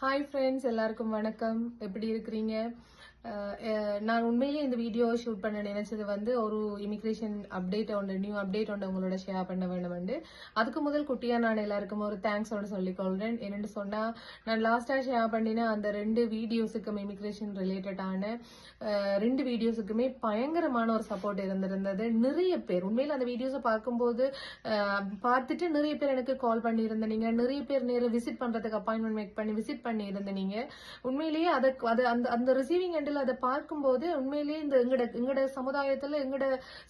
Hi friends எல்லாருக்கும் வணக்கம். எப்படி இருக்கிறீங்க? நான் உண்மையிலேயே இந்த வீடியோ ஷூட் பண்ண நினைச்சது வந்து ஒரு இமிக்ரேஷன் அப்டேட் ஒன்று நியூ அப்டேட் ஒன்று உங்களோட ஷேர் பண்ண வேண்டும் அதுக்கு முதல் குட்டியாக நான் எல்லாருக்கும் ஒரு தேங்க்ஸ் ஒன்று சொல்லிக்கொள்றேன் என்னென்னு சொன்னால் நான் லாஸ்ட்டாக ஷேர் பண்ணின அந்த ரெண்டு வீடியோஸுக்கும் இமிக்ரேஷன் ரிலேட்டடான ரெண்டு வீடியோஸுக்குமே பயங்கரமான ஒரு சப்போர்ட் இருந்திருந்தது. நிறைய பேர் உண்மையில் அந்த வீடியோஸை பார்க்கும்போது பார்த்துட்டு நிறைய பேர் எனக்கு கால் பண்ணியிருந்தீங்க நிறைய பேர் நேரில் விசிட் பண்ணுறதுக்கு அப்பாயின்மெண்ட் மேக் பண்ணி விசிட் பண்ணி இருந்தீங்க உண்மையிலேயே அதை அது அந்த அந்த ரிசீவிங் எண்டில் அதை பார்க்கும்போது உண்மையிலேயே இந்த எங்கட எங்கட சமுதாயத்துல எங்கட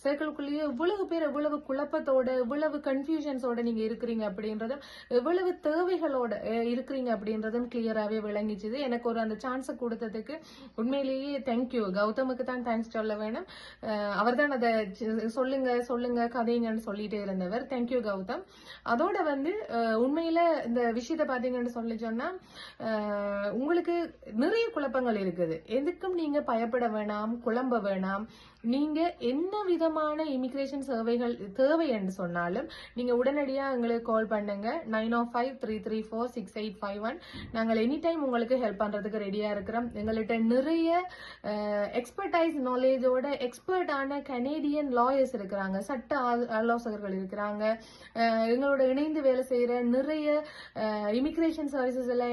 சர்க்கிள்குள்ளேயே இவ்வளவு பேர் எவ்வளவு குழப்பத்தோட இவ்வளவு கன்ஃபியூஷன்ஸோட நீங்க இருக்கிறீங்க அப்படின்றதும் எவ்வளவு தேவைகளோட இருக்கிறீங்க அப்படின்றதும் கிளியராகவே விளங்கிச்சுது. எனக்கு ஒரு அந்த சான்ஸை கொடுத்ததுக்கு உண்மையிலேயே தேங்க்யூ கௌதமுக்கு தான் தேங்க்ஸ் சொல்ல வேணும். அவர் தான் அதை சொல்லுங்க சொல்லுங்க கதைங்கன்னு சொல்லிட்டே இருந்தவர். Thank you Gautham. அதோட வந்து உண்மையில இந்த விஷயத்தை பாத்தீங்கன்னு சொல்லி சொன்னா உங்களுக்கு நிறைய குழப்பங்கள் இருக்குது. எதுக்கு எதுக்கும் நீங்க பயப்பட வேணாம் குழம்ப வேணாம். நீங்க என்ன விதமான இமிகிரேஷன் சேவைகள் தேவை என்று சொன்னாலும் நீங்க உடனடியாக எங்களுக்கு கால் பண்ணுங்க. Nine O five three three four six eight five one. நாங்கள் எனி டைம் உங்களுக்கு ஹெல்ப் பண்றதுக்கு ரெடியா இருக்கிறோம். எங்கள்கிட்ட நிறைய எக்ஸ்பர்டைஸ் நாலேஜோட எக்ஸ்பர்டான கனேடியன் லாயர்ஸ் இருக்கிறாங்க. சட்ட ஆ- ஆலோசகர்கள் இருக்கிறாங்க. எங்களோட இணைந்து வேலை செய்யற நிறைய இமிகிரேஷன் சர்வீசஸ்ல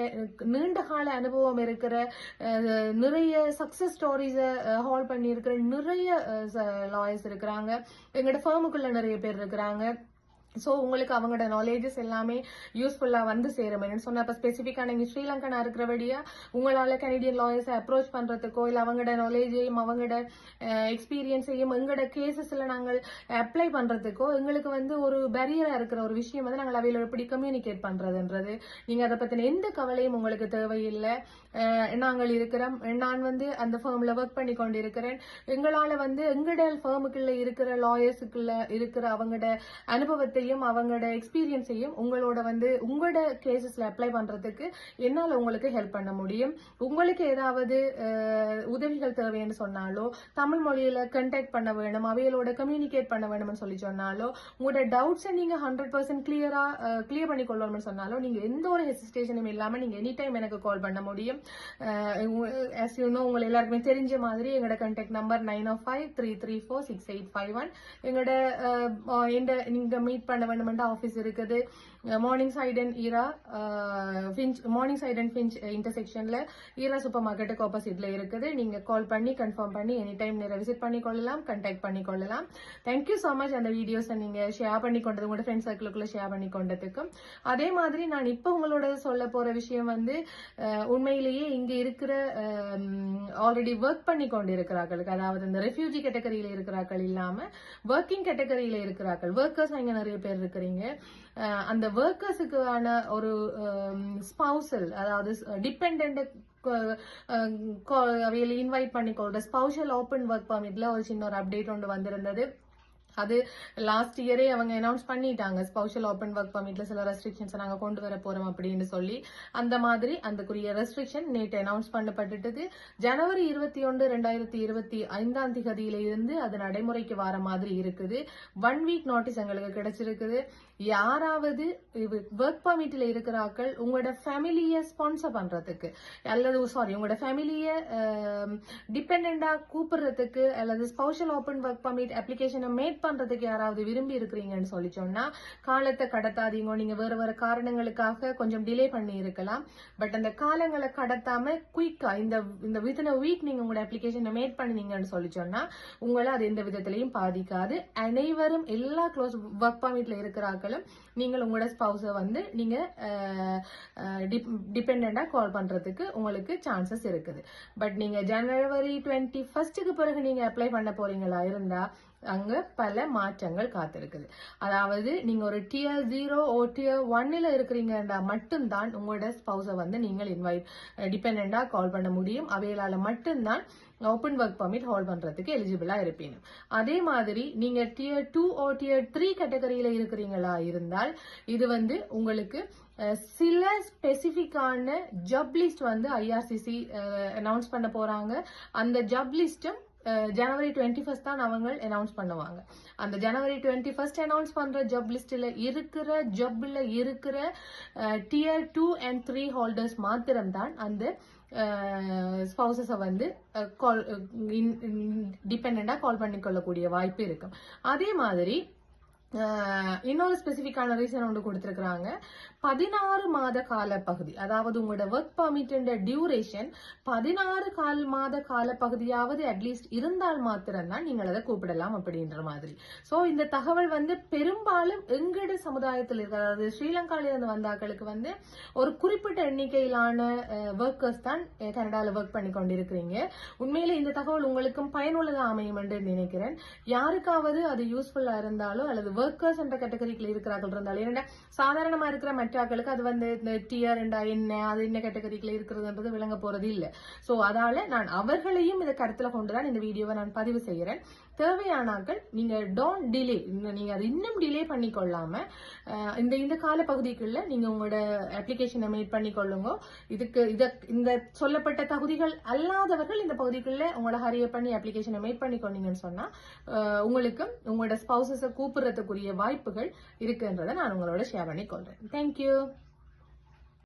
நீண்ட கால அனுபவம் இருக்கிற நிறைய சக்சஸ் ஸ்டோரிஸை ஹால் பண்ணி இருக்கிற நிறைய லாயர்ஸ் இருக்கிறாங்க எங்களோட ஃபார்முக்குள்ளே நிறைய பேர் இருக்கிறாங்க ஸோ உங்களுக்கு அவங்களோட நாலேஜஸ் எல்லாமே யூஸ்ஃபுல்லாக வந்து சேரும். என்னன்னு சொன்னா இப்போ ஸ்பெசிஃபிக்காக நீங்கள் ஸ்ரீலங்கனா இருக்கிறபடியா உங்களால் கனடியன் லாயர்ஸை அப்ரோச் பண்ணுறதுக்கோ இல்லை அவங்களோட நாலேஜையும் அவங்களோட எக்ஸ்பீரியன்ஸையும் எங்களோட கேசஸில் நாங்கள் அப்ளை பண்ணுறதுக்கோ எங்களுக்கு வந்து ஒரு பேரியராக இருக்கிற ஒரு விஷயம் வந்து நாங்கள் அவையில் எப்படி கம்யூனிகேட் பண்ணுறதுன்றது நீங்கள் அதை பற்றின எந்த கவலையும் உங்களுக்கு தேவையில்லை. நாங்கள் இருக்கிறோம். நான் வந்து அந்த ஃபேமில் ஒர்க் பண்ணி கொண்டு இருக்கிறேன் எங்களால் வந்து எங்களோட ஃபேமுக்குள்ள இருக்கிற லாயர்ஸுக்குள்ளே இருக்கிற அவங்களோட அனுபவத்தை அனுபவத்தையும் அவங்களோட எக்ஸ்பீரியன்ஸையும் உங்களோட வந்து உங்களோட கேசஸ்ல அப்ளை பண்றதுக்கு என்னால உங்களுக்கு ஹெல்ப் பண்ண முடியும்? உங்களுக்கு ஏதாவது உதவிகள் தேவைன்னு சொன்னாலோ தமிழ் மொழியில கண்டாக்ட் பண்ண வேணும் அவைகளோட கம்யூனிகேட் பண்ண வேணும்னு சொல்லி சொன்னாலோ உங்களோட டவுட்ஸை நீங்க ஹண்ட்ரட் பர்சன்ட் கிளியரா கிளியர் பண்ணி கொள்ளணும்னு சொன்னாலோ நீங்க எந்த ஒரு ஹெசிஸ்டேஷனும் இல்லாம நீங்க எனி டைம் எனக்கு கால் பண்ண முடியும். ஆஸ் யூ நோ உங்களை எல்லாருக்குமே தெரிஞ்ச மாதிரி எங்களோட contact number nine O five three three four six eight five one எங்களோட இந்த நீங்க மீட் பண்ண வேணுமெண்டா ஆஃபீஸ் இருக்குது மார்னிங் சைட் அண்ட் ஈரா Finch Morningside and Finch இன்டர்செக்ஷனில் ஈரா சூப்பர் மார்க்கெட்டுக்கு ஆப்போசிட்ல இருக்குது. நீங்கள் கால் பண்ணி கன்ஃபார்ம் பண்ணி எனி டைம் நேரம் விசிட் பண்ணி கொள்ளலாம். கண்டாக்ட் பண்ணிக்கொள்ளலாம் தேங்க்யூ ஸோ மச் அந்த வீடியோஸை நீங்கள் ஷேர் பண்ணி கொண்டது உங்களோட ஃப்ரெண்ட் சர்க்கிளுக்குள்ளே ஷேர் பண்ணி கொண்டதுக்கும். அதே மாதிரி நான் இப்போ உங்களோட சொல்ல போகிற விஷயம் வந்து uh, உண்மையிலேயே இங்கே இருக்கிற um, ஆல்ரெடி ஒர்க் பண்ணி கொண்டு இருக்கிறார்களுக்கு அதாவது இந்த ரெஃப்யூஜி கேட்டகரியில் இருக்கிறார்கள் இல்லாமல் ஒர்க்கிங் கேட்டகரியில் இருக்கிறார்கள். ஒர்க்கர்ஸ் அங்கே நிறைய பேர் இருக்கிறீங்க. Uh, அந்த ஒர்க்கர்ஸுக்கான ஒரு um, ஸ்பவுசல் அதாவது டிபெண்ட் அவையில் இன்வைட் பண்ணிக்கொள்ற ஸ்பவுஷல் ஓப்பன் ஒர்க் பர்மிட்ல ஒரு சின்ன ஒரு அப்டேட் ஒன்று வந்திருந்தது. அது லாஸ்ட் இயரே அவங்க அனௌன்ஸ் பண்ணிட்டாங்க. ஸ்பௌஷல் ஓப்பன் ஒர்க் பர்மிட்ல சில ரெஸ்ட்ரிக்ஷன்ஸ் நாங்கள் கொண்டு வர போறோம் அப்படின்னு சொல்லி. அந்த மாதிரி அந்தக்குரிய ரெஸ்ட்ரிக்ஷன் நேற்று அனௌன்ஸ் பண்ணப்பட்டுட்டது. ஜனவரி இருபத்தி ஒன்று ரெண்டாயிரத்தி இருபத்தி ஐந்தாம் திகதியில இருந்து அது நடைமுறைக்கு வர மாதிரி இருக்குது. ஒன் வீக் நோட்டீஸ் எங்களுக்கு கிடைச்சிருக்குது. யாராவது ஒர்க் பர்மிட்ல இருக்கிறார்கள் உங்களோட ஃபேமிலியை ஸ்பான்சர் பண்றதுக்கு அல்லது சாரி உங்களோட ஃபேமிலியை டிபெண்டா கூப்பிடுறதுக்கு அல்லது ஸ்பௌஷல் ஓப்பன் ஒர்க் பர்மிட் அப்ளிகேஷனை மேட் பண்றதுக்கு யாராவது விரும்பி இருக்கிறீங்கன்னு சொல்லி சொன்னா காலத்தை கடத்தாதீங்க நீங்க வேற வேற காரணங்களுக்காக கொஞ்சம் டிலே பண்ணி இருக்கலாம். பட் அந்த காலங்களை கடத்தாம குயிக்கா இந்த இந்த வித்தின் வீக் நீங்க உங்களோட அப்ளிகேஷனை மேட் பண்ணீங்கன்னு சொல்லி சொன்னா உங்களை அது எந்த விதத்திலையும் பாதிக்காது. அனைவரும் எல்லா க்ளோஸ் ஒர்க் பர்மிட்ல இருந்தாலும் நீங்கள் உங்களோட ஸ்பவுஸை வந்து நீங்க டிபெண்டா கால் பண்றதுக்கு உங்களுக்கு சான்சஸ் இருக்குது. பட் நீங்க ஜனவரி டுவெண்ட்டி ஃபர்ஸ்ட்டுக்கு பிறகு நீங்க அப்ளை பண்ண போறீங்களா? இருந்தா அங்கே பல மாற்றங்கள் காத்திருக்குது. அதாவது நீங்கள் ஒரு டியர் ஜீரோ ஓ டியர் ஒன்னில் இருக்கிறீங்கன்னா மட்டும்தான் உங்களோட ஸ்பௌஸை வந்து நீங்கள் இன்வைட் டிபெண்டா கால் பண்ண முடியும். அவைகளால் மட்டும்தான் ஓப்பன் ஒர்க் பர்மிட் ஹோல்ட் பண்ணுறதுக்கு எலிஜிபிளாக இருப்பீங்க. அதே மாதிரி நீங்கள் tier two O tier three கேட்டகரியில் இருக்கிறீங்களா இருந்தால் இது வந்து உங்களுக்கு சில ஸ்பெசிஃபிக்கான ஜப் லிஸ்ட் வந்து ஐஆர்சிசி அனௌன்ஸ் பண்ண போகிறாங்க அந்த ஜப் லிஸ்ட்டும் ஜனவரி டுவெண்ட்டி ஃபர்ஸ்ட் தான் அவங்க அனௌன்ஸ் பண்ணுவாங்க. அந்த ஜனவரி டுவெண்ட்டி ஃபர்ஸ்ட் அனௌன்ஸ் பண்ற ஜப் லிஸ்ட்ல இருக்கிற ஜப்பில் இருக்கிற tier two and three holders மாத்திரம்தான் அந்த ஸ்பௌசஸை வந்து கால் டிபெண்டா கால் பண்ணிக்கொள்ளக்கூடிய வாய்ப்பு இருக்கும். அதே மாதிரி இன்னொரு ஸ்பெசிஃபிக்கான ரீசன் ஒன்று கொடுத்துருக்குறாங்க. பதினாறு மாத கால பகுதி அதாவது உங்களோட ஒர்க் பர்மிட் டியூரேஷன் பதினாறு கால் மாத கால பகுதியாவது அட்லீஸ்ட் இருந்தால் மாத்திரம்தான் நீங்கள் அதை கூப்பிடலாம் அப்படின்ற மாதிரி. ஸோ இந்த தகவல் வந்து பெரும்பாலும் எங்கட சமுதாயத்தில் இருக்கிற அதாவது ஸ்ரீலங்காவிலிருந்து வந்தாக்களுக்கு வந்து ஒரு குறிப்பிட்ட எண்ணிக்கையிலான ஒர்க்கர்ஸ் தான் கனடாவில் ஒர்க் பண்ணி கொண்டிருக்கிறீங்க. உண்மையிலே இந்த தகவல் உங்களுக்கும் பயனுள்ளதாக அமையும் என்று நினைக்கிறேன். யாருக்காவது அது யூஸ்ஃபுல்லாக இருந்தாலோ அல்லது ஒர்க்கர்ஸ் என்ற கேட்டகரிக்குள்ள இருக்கிறார்கள் இருந்தாலும் ஏன்னா சாதாரணமா இருக்கிற மற்ற ஆக்களுக்கு அது வந்து இந்த டிஆர் என்ன அது என்ன கேட்டகரிக்குள்ள இருக்கிறதுன்றது விளங்க போறது இல்ல. சோ அதால நான் அவர்களையும் இதை கருத்துல கொண்டுதான் இந்த வீடியோவை நான் பதிவு செய்கிறேன் தேவையானாக்கள் நீங்க டோன்ட் டிலே நீங்க அதை இன்னும் டிலே பண்ணி கொள்ளாம இந்த இந்த கால பகுதிக்குள்ள நீங்க உங்களோட அப்ளிகேஷனை மேட் பண்ணி கொள்ளுங்க இதுக்கு இத இந்த சொல்லப்பட்ட தகுதிகள் அல்லாதவர்கள் இந்த பகுதிக்குள்ள உங்களோட ஹரிய பண்ணி அப்ளிகேஷனை மேட் பண்ணி கொண்டீங்கன்னு சொன்னா உங்களுக்கு உங்களுக்கும் உங்களோட ஸ்பௌசஸை கூப்பிடுறதுக்கு வாய்ப்புகள் இருக்குன்றதை நான் உங்களோட ஷேர் பண்ணி கொள்றேன் தேங்க்யூ